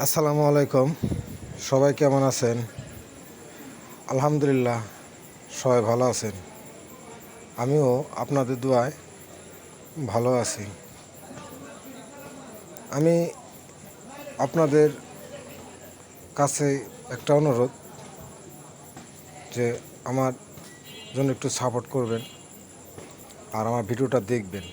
আসসালামু আলাইকুম। সবাই কেমন আছেন? আলহামদুলিল্লাহ, সবাই ভালো আছেন। আমিও আপনাদের দোয়ায় ভালো আছি। আমি আপনাদের কাছে একটা অনুরোধ যে আমার জন্য একটু সাপোর্ট করবেন আর আমার ভিডিওটা দেখবেন।